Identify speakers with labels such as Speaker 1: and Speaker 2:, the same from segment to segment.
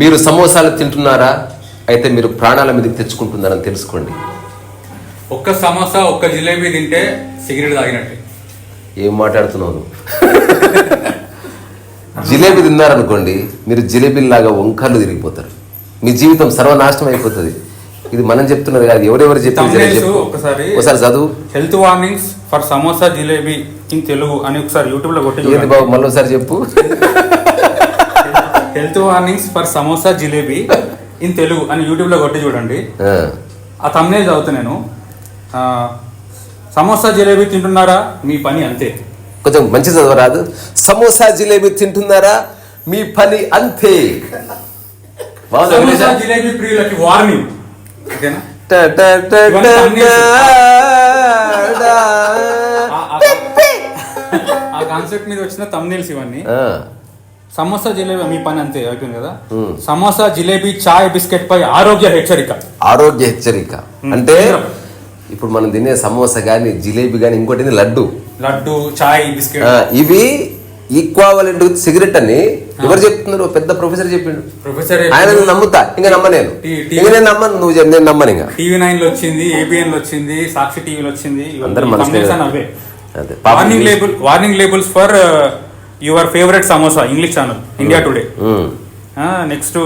Speaker 1: మీరు సమోసాలు తింటున్నారా? అయితే మీరు ప్రాణాల మీదకి తెచ్చుకుంటున్నారని తెలుసుకోండి.
Speaker 2: ఒక్క సమోసా ఒక్క జిలేబీ తింటే సిగరెట్ తాగినట్టే.
Speaker 1: ఏం మాట్లాడుతున్నావు? జిలేబీ తిన్నారనుకోండి మీరు జిలేబీలాగా వంకర్లు తిరిగిపోతారు. మీ జీవితం సర్వనాశనం అయిపోతుంది. ఇది మనం చెప్తున్నది కాదు ఎవరెవరు చెప్పింది జర
Speaker 2: Thumbnails
Speaker 1: చెప్పు.
Speaker 2: ఒకసారి
Speaker 1: ఒకసారి చదువు.
Speaker 2: Health warnings for samosa jalebi in Telugu అని ఒకసారి యూట్యూబ్లో కొట్టి
Speaker 1: బాబు మళ్ళీ ఒకసారి చెప్పు.
Speaker 2: Health warnings for samosa jalebi in Telugu అని యూట్యూబ్లో కొట్టి చూడండి.
Speaker 1: ఆ,
Speaker 2: తమ్నే చదువుతా నేను. సమోసా జిలేబీ తింటున్నారా? మీ పని అంతే.
Speaker 1: కొంచెం మంచి చదవరాదు సమోసా జిలేబీ తింటున్నారా? మీ పని అంతే.
Speaker 2: సమోసా? జిలేబీ ప్రియులకి వార్నింగ్. ఓకేనా. ఆ- కాన్సెప్ట్ మీద వచ్చిన తమ్నేల్స్ ఇవన్నీ. సమోసా జిలేబీ మీ పని అంతే అయిపోయింది కదా? సమోసా జిలేబీ చాయ్ బిస్కెట్ పై ఆరోగ్య హెచ్చరిక.
Speaker 1: ఆరోగ్య హెచ్చరిక. అంటే ఇప్పుడు మనం తినే సమోసా కానీ జిలేబీ కానీ ఇంకోటి లడ్డు.
Speaker 2: లడ్డు చాయ్ బిస్కెట్.
Speaker 1: ఇవి ఈక్వాలెంట్ సిగరెట్ అని ఎవరు చెప్తున్నారు? పెద్ద ప్రొఫెసర్ చెప్పిండు.
Speaker 2: ప్రొఫెసర్
Speaker 1: ఆయన నమ్ముతా ఇంకా నమ్మ నేను.
Speaker 2: టీ- టీ-
Speaker 1: ఇంకా నేను నమ్మను నువ్వు నేను నమ్మను ఇంకా.
Speaker 2: టీవీ నైన్లో వచ్చింది ఏబిఎన్లో వచ్చింది సాక్షి టీవీలో వచ్చింది
Speaker 1: అందరు
Speaker 2: warning label warning labels for your favourite samosa English channel India Today. Next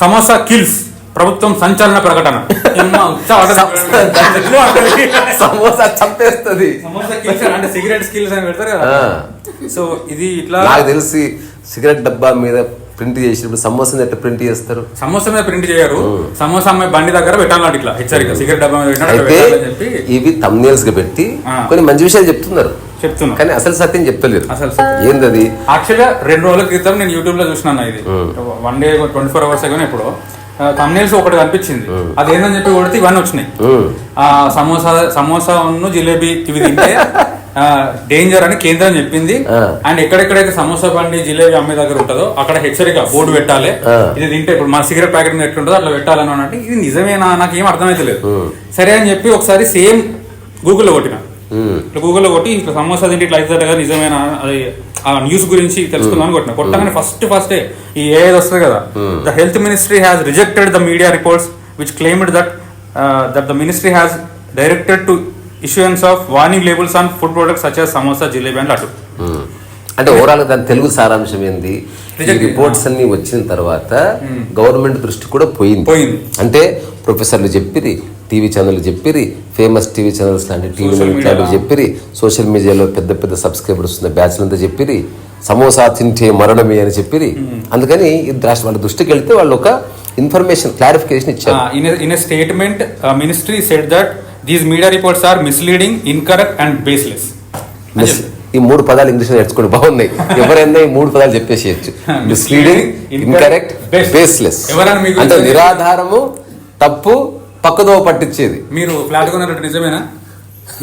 Speaker 2: samosa kills ప్రభుత్వం సంచలన ప్రకటన?
Speaker 1: సమోసా చంపేస్తుంది.
Speaker 2: సమోసా అంటే సిగరెట్ స్కిల్స్ అని పెడతారు కదా. సో ఇది ఇట్లా
Speaker 1: నాకు తెలిసి సిగరెట్ డబ్బా మీద ప్రింట్ చేసినప్పుడు సమోసాని ఎట్లా ప్రింట్ చేస్తారు?
Speaker 2: సమోసా మీద ప్రింట్ చేయరు. సమోసా అమ్మాయి బండి దగ్గర పెట్టాలన్నట్టు ఇట్లా హెచ్చరిక. సిగరెట్ డబ్బా మీద
Speaker 1: ఇవి తమ్నేల్స్గా పెట్టి. కొన్ని మంచి విషయాలు చెప్తున్నారు.
Speaker 2: చెప్తున్నా.
Speaker 1: కానీ అసలు సత్యం చెప్తలేరు
Speaker 2: అసలు సత్యం.
Speaker 1: ఏందది?
Speaker 2: యాక్చువల్గా రెండు రోజుల క్రితం నేను యూట్యూబ్లో చూసినాను ఇది one day twenty four hours ago ఇప్పుడు తమ్నేల్స్ ఒకటి కనిపించింది. అది ఏందని చెప్పి కొడితే ఇవన్నీ వచ్చినాయి. సమోసా సమోసా ఉన్ను జిలేబీ ఇవి తింటే డేంజర్ అని కేంద్రం చెప్పింది. అండ్ ఎక్కడెక్కడైతే సమోసా బండి జిలేబీ అమ్మే దగ్గర ఉంటుందో అక్కడ హెచ్చరిక బోర్డు పెట్టాలి. ఇది తింటే ఇప్పుడు మన సిగరెట్ ప్యాకెట్ మీద ఎట్లుంటుందో అట్లా పెట్టాలని అంటే ఇది నిజమేనా? నాకు ఏం అర్థమైతలేదు సరే అని చెప్పి ఒకసారి సేమ్ గూగుల్లో కొట్టిన. ఇట్లా గూగుల్లో కొట్టి ఇట్లా సమోసా తింటే ఇట్లా అవుతుంది కదా నిజమేనా? అది ఆ న్యూస్ గురించి తెలుసుకుందామని కొట్టిన. కొట్టగానే ఫస్ట్ ఫస్టే ఈ ఏది వస్తుంది కదా the health ministry has rejected the media reports which claimed that that the ministry has directed to issuance of warning labels on food products such samosa jalebi and laddu.
Speaker 1: అంటే ఓవరాల్ దాని తెలుగు సారాంశం ఏంది? ఈ రిపోర్ట్స్ అన్ని వచ్చిన తర్వాత government దృష్టి కూడా పోయింది.
Speaker 2: పోయింది.
Speaker 1: అంటే ప్రొఫెసర్లు చెప్పిరి టీవీ ఛానల్ చెప్పిరి ఫేమస్ టీవీ ఛానల్స్ లాంటి టీవీ. ఇట్లాంటివి చెప్పిరి సోషల్ మీడియాలో పెద్ద పెద్ద సబ్స్క్రైబర్స్ ఉన్న బ్యాచ్లు అంతా చెప్పిరి సమోసా తింటే మరణమే అని చెప్పిరి అందుకని రాష్ట్ర వాళ్ళ దృష్టికి వెళ్తే వాళ్ళు ఒక ఇన్ఫర్మేషన్ క్లారిఫికేషన్ ఇచ్చారు.
Speaker 2: In statement ministry said that these media reports are misleading incorrect and baseless
Speaker 1: ఈ మూడు పదాలు ఇంగ్లీష్ నేర్చుకోండి బాగున్నాయి. ఎవరైనా ఈ మూడు పదాలు చెప్పేసేయచ్చు. మిస్లీడింగ్ ఇన్కరెక్ట్ బేస్లెస్ అంటే నిరాధారము తప్పు పక్కదో పట్టించేది.
Speaker 2: మీరు ఫ్లాట్ కొన్నట్టు నిజమేనా.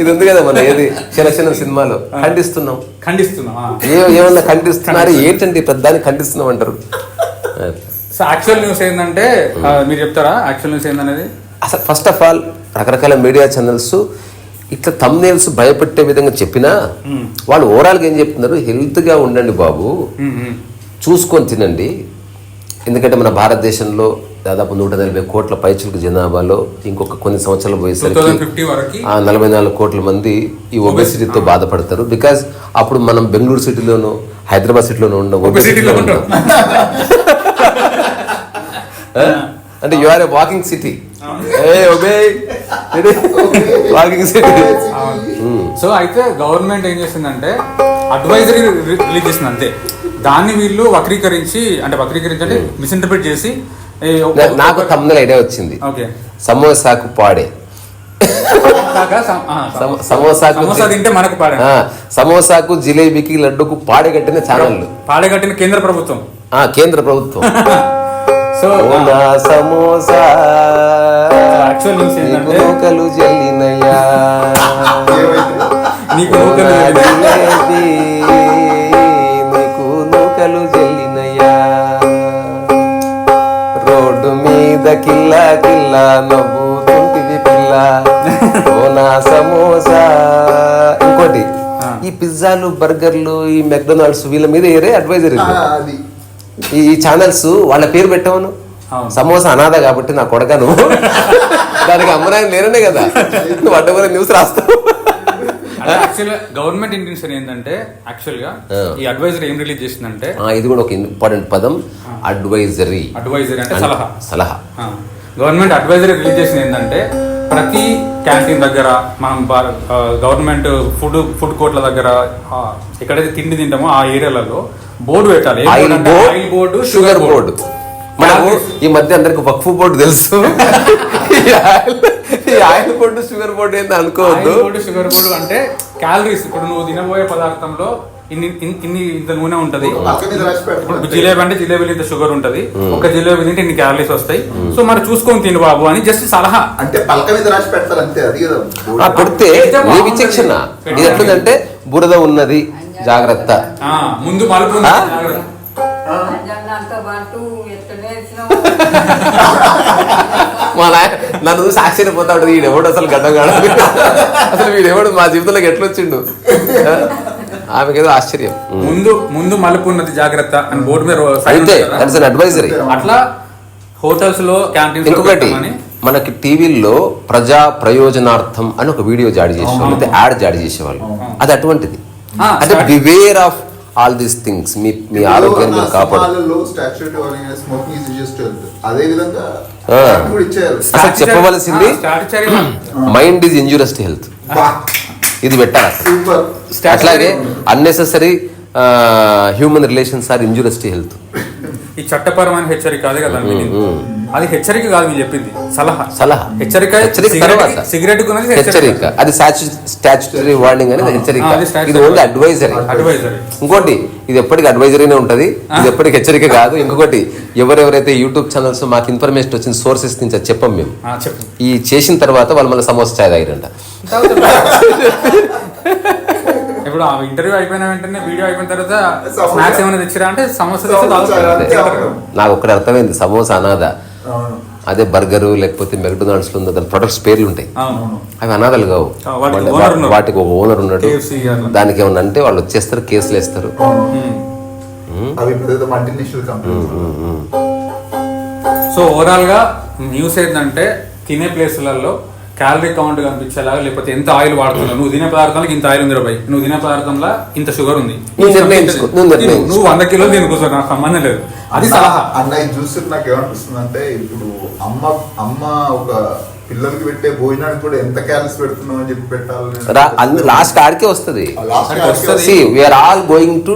Speaker 1: ఇది ఉంది కదా మన ఏది? చిన్న చిన్న సినిమాలో ఖండిస్తున్నాం.
Speaker 2: ఖండిస్తున్నా
Speaker 1: ఏమన్నా ఖండిస్తున్నారు? ఏంటండి పెద్దాన్ని ఖండిస్తున్నాం అంటారు?
Speaker 2: సో యాక్చువల్ న్యూస్ ఏంటంటే మీరు చెప్తారా? యాక్చువల్ న్యూస్ ఏందనేది?
Speaker 1: అసలు ఫస్ట్ ఆఫ్ ఆల్ రకరకాల మీడియా ఛానల్స్ ఇట్లా తమ్నేల్స్ భయపెట్టే విధంగా చెప్పినా వాళ్ళు ఓవరాల్గా ఏం చెప్తున్నారు? హెల్త్గా ఉండండి బాబు. చూసుకొని తినండి. ఎందుకంటే మన భారతదేశంలో దాదాపు నూట నలభై కోట్ల పైచులకు జనాభాలో ఇంకొక కొన్ని సంవత్సరాలు పోయేసరికి ఆ నలభై నాలుగు కోట్ల మంది ఈ ఒబెసిటీతో బాధపడతారు. బికాజ్ అప్పుడు మనం బెంగళూరు సిటీలోను హైదరాబాద్ సిటీలోనూ ఉన్న
Speaker 2: ఒబెసిటీలో?
Speaker 1: అంటే you are a walking city a obey walking
Speaker 2: so అయితే గవర్నమెంట్ ఏం చేసిందంటే అడ్వైజరీ రిలీజ్ చేసింది అంతే. దాన్ని వీళ్ళు వక్రీకరించి అంటే వక్రీకరించి అంటే మిస్ఇంటర్ప్రిట్ చేసి
Speaker 1: నాకు తమ్ముల ఐడియా వచ్చింది.
Speaker 2: ఓకే.
Speaker 1: సమోసాకు పాడే. సమోసాకు
Speaker 2: సమోసా తింటే మనకు పాడే.
Speaker 1: సమోసాకు జిలేబీకి లడ్డుకు పాడే కట్టిన ఛానళ్ళు
Speaker 2: పాడగట్టిన కేంద్ర ప్రభుత్వం.
Speaker 1: ఆ, కేంద్ర ప్రభుత్వం.
Speaker 2: సో
Speaker 1: సమోసా.
Speaker 2: యాక్చువల్ న్యూస్
Speaker 1: నీకు
Speaker 2: ఏంటంటే
Speaker 1: నూకలు జల్లినయ్యా
Speaker 2: నీకు
Speaker 1: నీకు జల్లినయ్యా రోడ్డు మీద కిల్లా కిల్లా నవ్వుతుంటివి పిల్ల. ఓ నా సమోసా. ఇంకోటి ఈ పిజ్జాలు బర్గర్లు ఈ మెక్డొనాల్డ్స్ వీళ్ళ మీద ఏరే అడ్వైజరీ ఈ ఛానల్స్ వాళ్ళ పేరు పెట్టవను. సమోసా అనాథ కాబట్టి నా కొడకను దానికి అమ్మనాయన లేరనే కదా. నువ్వు అడ్డమైన న్యూస్ రాస్తావు.
Speaker 2: గవర్నమెంట్ ఇంటెన్షన్ ఏంటంటే
Speaker 1: యాక్చువల్గా.
Speaker 2: ఈ అడ్వైజర్ ఏం రిలీజ్ చేసిందంటే
Speaker 1: ఇది కూడా ఒక ఇంపార్టెంట్ పదం. అడ్వైజరీ
Speaker 2: అడ్వైజరీ అంటే సలహా.
Speaker 1: సలహా.
Speaker 2: గవర్నమెంట్ అడ్వైజరీ రిలీజ్ చేసింది ఏంటంటే ప్రతి క్యాంటీన్ దగ్గర మనం గవర్నమెంట్ ఫుడ్ ఫుడ్ కోర్ట్ల దగ్గర ఎక్కడైతే తిండి తింటామో ఆ ఏరియాలలో బోర్డు పెట్టాలి.
Speaker 1: ఆయిల్ బోర్డు షుగర్ బోర్డు మనకు ఈ మధ్య అందరికి వక్ఫ్ బోర్డు తెలుసు. ఈ ఆయిల్ బోర్డు షుగర్ బోర్డు ఏంది అనుకోవద్దు.
Speaker 2: బోర్డు షుగర్ బోర్డు అంటే క్యాలరీస్ ఇప్పుడు నువ్వు తినబోయే పదార్థంలో ఇన్ని ఇన్ని- ఇంత నూనె ఉంటది. ఇప్పుడు. జిలేబీ అంటే జిలేబీలో ఇంత షుగర్ ఉంటది. ఒక జిలేబీ తింటే ఇన్ని క్యాలరీస్ వస్తాయి. సో మరి చూసుకొని తిను బాబు అని జస్ట్ సలహా.
Speaker 3: అంటే పలక మీద రాసి పెడతారు అంతే అది కదా.
Speaker 1: నీ
Speaker 2: బాగుంటది.
Speaker 1: విచక్షణ. ఇది ఎట్లుందంటే బురద ఉన్నది. జాగ్రత్త.
Speaker 2: ఆ, ముందు మలుపు? జాగ్రత్త.
Speaker 1: మా నాయ నన్ను చూసి ఆశ్చర్యపోతాడు వీడు ఎవడు అసలు గడ్డగాడు అసలు వీడు ఎవడు? మా జీవితంలోకి ఎట్లొచ్చిండు? ఆమెకేదో ఆశ్చర్యం.
Speaker 2: ముందు ముందు మలుపు ఉన్నది జాగ్రత్త అని బోర్డు మీద
Speaker 1: అయితే అడ్వైజరీ
Speaker 2: అట్లా హోటల్స్లో క్యాంటీన్స్
Speaker 1: ఇంకొకటి మనకి టీవీల్లో ప్రజా ప్రయోజనార్థం అని ఒక వీడియో జారీ చేసేవాళ్ళు అయితే యాడ్ జారీ చేసేవాళ్ళు. అది అటువంటిది. అంటే beware of all these things మీ మీ ఆరోగ్యాన్ని మీరు కాపాడు. అసలు చెప్పవలసింది mind is injurious to health ఇది పెట్టాలి అట్లాగే unnecessary human relations are injurious to health
Speaker 2: ఈ చట్టపరమైన హెచ్చరిక అదే కదా meaning. అది హెచ్చరిక కాదు మీరు చెప్పింది. సలహా.
Speaker 1: సలహా.
Speaker 2: హెచ్చరిక
Speaker 1: హెచ్చరిక
Speaker 2: సిగరెట్-
Speaker 1: తర్వాత.
Speaker 2: సిగరెట్ కొన్నది
Speaker 1: హెచ్చరిక. అది స్టాచ్యుటరీ వార్నింగ్ అనేది హెచ్చరిక. ఇది ఓన్లీ అడ్వైజరీ
Speaker 2: అడ్వైజరీ
Speaker 1: ఇంకోటి ఇది ఎప్పటికి అడ్వైజరీనే ఉంటది. ఇది ఎప్పటికి హెచ్చరిక కాదు. ఇంకొకటి ఎవరెవరైతే యూట్యూబ్ ఛానల్స్ మాకు ఇన్ఫర్మేషన్ వచ్చిన సోర్సెస్ నుంచి అది చెప్పం మేము.
Speaker 2: చెప్పు.
Speaker 1: ఈ చేసిన తర్వాత వాళ్ళు మళ్ళీ సమోసా చాయ్ తాగిరంట.
Speaker 2: ఇప్పుడు ఆ ఇంటర్వ్యూ అయిపోయిన వెంటనే వీడియో అయిపోయిన తర్వాత. స్నాక్స్ ఏమైనా తెచ్చిరా అంటే
Speaker 3: సమోసా.
Speaker 1: నాకు ఒక్కటి అర్థమైంది. సమోసా అనాథ. అదే బర్గరు లేకపోతే మెక్డొనాల్డ్స్లో దాని ప్రొడక్ట్స్ పేర్లు ఉంటాయి అవి అనాథలు కావు.
Speaker 2: వాటికి
Speaker 1: ఒక ఓనర్ ఉన్నాడు. దానికి ఏమన్నా అంటే వాళ్ళు వచ్చేస్తారు కేసులు వేస్తారు.
Speaker 2: సో ఓవరాల్గా న్యూస్ ఏంటంటే తినే ప్లేసులలో క్యాలరీ కౌంట్ కనిపించేలాగా లేకపోతే ఎంత ఆయిల్ వాడుతున్నావు నువ్వు తినే పదార్థాలకు ఇంత ఆయిల్ ఉంది రాబాయి నువ్వు తినే పదార్థంలో ఇంత షుగర్ ఉంది.
Speaker 1: నువ్వు
Speaker 2: వంద కిలోలు తిని కూర్చో నాకు సంబంధం లేదు. అది సలహా
Speaker 3: అన్న ఇది చూసి నాకు ఏమనిపిస్తుంది అంటే ఇప్పుడు అమ్మ అమ్మ ఒక పిల్లలకి పెట్టే భోజనానికి కూడా ఎంత క్యాలరీస్ పెడుతున్నావు అని చెప్పి పెట్టాలి
Speaker 1: లాస్ట్ ఆడికే వస్తుంది.
Speaker 2: వస్తది.
Speaker 1: All going to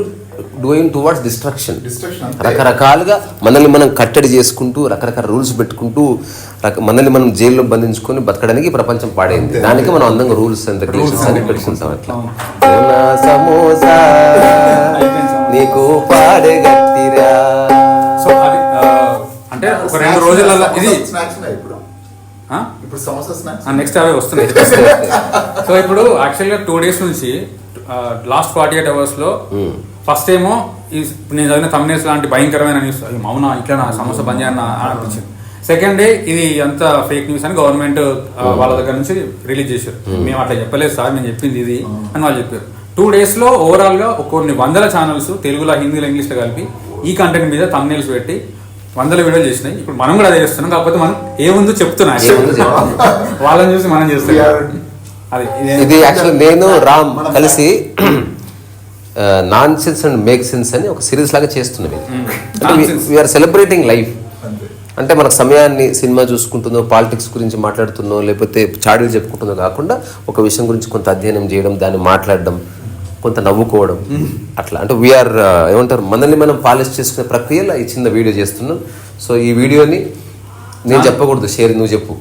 Speaker 1: doing towards destruction
Speaker 3: Destruction అంతే.
Speaker 1: రకరకాలుగా మనల్ని మనం కట్టడి చేసుకుంటూ రకరకాల రూల్స్ పెట్టుకుంటూ రక- మనల్ని మనం జైల్లో బంధించుకొని బతకడానికి ఈ ప్రపంచం పాడైంది.
Speaker 3: అంతే.
Speaker 1: దానికి మనం అందంగా రూల్స్ రెగ్యులేషన్స్ అన్ని పెట్టుకుంటాం అట్లా. సమోసా. నీకు
Speaker 2: అంటే ఒక రెండు రోజులలో ఇది
Speaker 3: స్నాక్స్ ఉన్నాయి ఇప్పుడు. ఇప్పుడు సమోసా స్నాక్స్
Speaker 2: నెక్స్ట్ అవే వస్తున్నాయి. సో ఇప్పుడు యాక్చువల్గా టూ డేస్ నుంచి లాస్ట్ ఫార్టీ ఎయిట్ అవర్స్లో ఫస్ట్ ఏమో ఈ నేను చదివిన తమిళస్ లాంటి భయంకరమైన న్యూస్ అవునా ఇట్లా నా సమస్య బంద్ చేయన్న అనిపించింది. సెకండ్ డే ఇది అంత ఫేక్ న్యూస్ అని గవర్నమెంట్ వాళ్ళ దగ్గర నుంచి రిలీజ్ చేశారు. మేము అట్లా చెప్పలేదు సార్ నేను చెప్పింది ఇది అని వాళ్ళు చెప్పారు. టూ డేస్లో ఓవరాల్గా ఒక కొన్ని వందల ఛానల్స్ తెలుగులో హిందీలో ఇంగ్లీష్లో కలిపి ఈ కంటెంట్ మీద తమిళస్ పెట్టి వందల వీడియోలు చేసినాయి. ఇప్పుడు మనం కూడా అదే చేస్తున్నాం కాకపోతే మనం ఏముందో చెప్తున్నా?
Speaker 1: ఏముందో చెప్తున్నా.
Speaker 2: వాళ్ళని చూసి మనం చేస్తున్నాం. అది
Speaker 1: ఇది. యాక్చువల్ నేను రామ్ కలిసి nonsense and make sense అని ఒక సిరీస్ లాగా చేస్తున్నాం ఇది. వీఆర్ సెలబ్రేటింగ్ లైఫ్ అంటే మనకు సమయాన్ని సినిమా చూసుకుంటుందో పాలిటిక్స్ గురించి మాట్లాడుతుందో లేకపోతే చాడీలు చెప్పుకుంటుందో కాకుండా ఒక విషయం గురించి కొంత అధ్యయనం చేయడం దాన్ని మాట్లాడడం కొంత నవ్వుకోవడం అట్లా. అంటే వీఆర్ ఏమంటారు మనల్ని మనం పాలిష్ చేసుకునే ప్రక్రియలో ఈ చిన్న వీడియో చేస్తున్నాం. సో ఈ వీడియోని నేను చెప్పకూడదు షేర్ నువ్వు చెప్పు.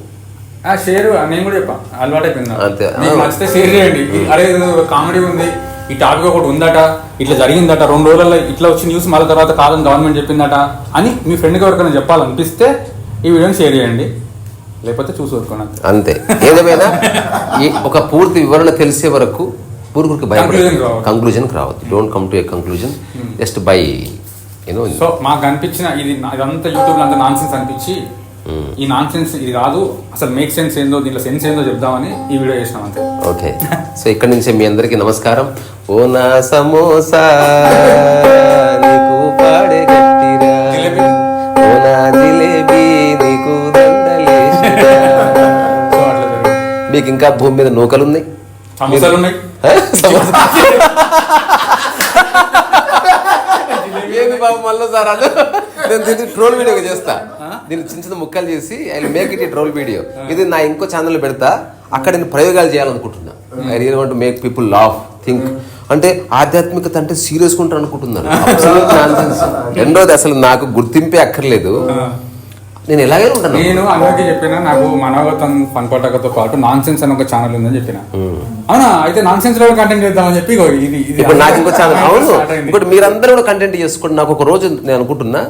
Speaker 2: షేర్ నేను కూడా చెప్పా. అలవాటు అయిపోయింది నాకు.
Speaker 1: అంతే.
Speaker 2: నచ్చితే షేర్ చేయండి. అరే కామెడీ ఉంది. ఈ టాపిక్ ఒకటి ఉందట ఇట్లా జరిగిందట రెండు రోజులలో ఇట్లా వచ్చి న్యూస్ మళ్ళీ తర్వాత కాదని గవర్నమెంట్ చెప్పిందట అని మీ ఫ్రెండ్కి ఎవరికైనా చెప్పాలనిపిస్తే ఈ వీడియోని షేర్ చేయండి. లేకపోతే చూసి ఊరుకోండి అంతే.
Speaker 1: ఏదేమైనా ఒక పూర్తి వివరణ తెలిసే వరకు పూర్వకుడికి
Speaker 2: రావద్దు.
Speaker 1: కంక్లూజన్ రావద్దు. Don't come to a conclusion just by you know
Speaker 2: so మాకు అనిపించిన ఇది ఇదంతా యూట్యూబ్లో అంతా నాన్సెన్స్ అనిపించి ఈ నాన్ సెన్స్ ఇది కాదు. అసలు మేక్ సెన్స్ ఏందో దీంట్లో సెన్స్ ఏందో చెప్దామని ఈ వీడియో చేసినాం అంతే.
Speaker 1: ఓకే. సో ఇక్కడ నుంచి మీ అందరికీ నమస్కారం. ఓ నా సమోసా నీకు పాడే గట్టిరా
Speaker 2: జిలేబీ.
Speaker 1: ఓ నా జిలేబీ నీకు దండలేసిరా.
Speaker 2: సో అట్లా జరిగింది.
Speaker 1: మీకు ఇంకా భూమి మీద నూకలు ఉన్నాయి
Speaker 2: సమోసాలు ఉన్నాయి.
Speaker 1: సమోసా. ఏంది బాబు మళ్ళీ సార్ అది? నేను దీన్ని ట్రోల్ వీడియో చేస్తా. దీన్ని చిన్న చిన్న ముక్కలు చేసి I make it troll video ఇది నా ఇంకో ఛానల్ పెడతా. అక్కడ నేను ప్రయోగాలు చేయాలనుకుంటున్నా. I real want make people laugh think అంటే ఆధ్యాత్మికత అంటే సీరియస్ ఉంటారు nonsense. రెండోది అసలు నాకు గుర్తింపే అక్కర్లేదు. నేను ఎలాగే ఉంటాను?
Speaker 2: నేను అందరికీ చెప్పిన నాకు మనోగతం పనపటకతో పాటు నాన్ సెన్స్ అని ఒక ఛానల్ ఉందని చెప్పిన. అవునా? అయితే నాన్ సెన్స్లో కంటెంట్ చేద్దామని చెప్పి ఇది
Speaker 1: ఇప్పుడు నాకు ఇంకో ఛానల్ అవును. ఇంకోటి మీరందరూ కూడా కంటెంట్ చేసుకోండి. నాకు ఒక రోజు నేను అనుకుంటున్నా.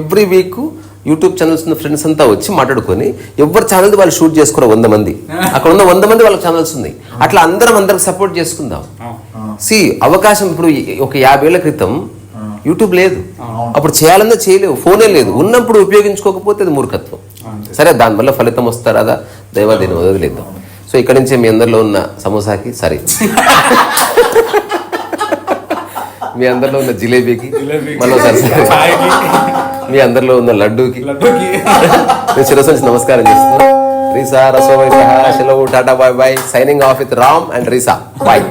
Speaker 1: ఎవ్రీ వీక్ యూట్యూబ్ ఛానల్స్ ఉన్న ఫ్రెండ్స్ అంతా వచ్చి మాట్లాడుకొని ఎవరి ఛానల్ వాళ్ళు షూట్ చేసుకోరు వంద మంది. అక్కడ ఉన్న వంద మంది వాళ్ళ ఛానల్స్ ఉన్నాయి. అట్లా అందరం అందరికి సపోర్ట్ చేసుకుందాం. సి అవకాశం ఇప్పుడు ఒక యాభేళ్ళ క్రితం యూట్యూబ్ లేదు. అప్పుడు చేయాలన్నా చేయలేవు. ఫోనే లేదు. ఉన్నప్పుడు ఉపయోగించుకోకపోతే అది మూర్ఖత్వం. సరే దానివల్ల ఫలితం వస్తారా దైవ దీన్ని వదిలేద్దాం. సో ఇక్కడ నుంచే మీ అందరిలో ఉన్న సమోసాకి సరే. మీ అందరిలో ఉన్న జిలేబీకి. మళ్ళీ. మీ అందరిలో ఉన్న లడ్డూకి.
Speaker 2: లడ్డూకి.
Speaker 1: నేను శిరస్సు నుంచి నమస్కారం చేస్తున్నాను రీసా రసోవై సహా సెలవు tata bye bye signing off with Ram and Reesa. Bye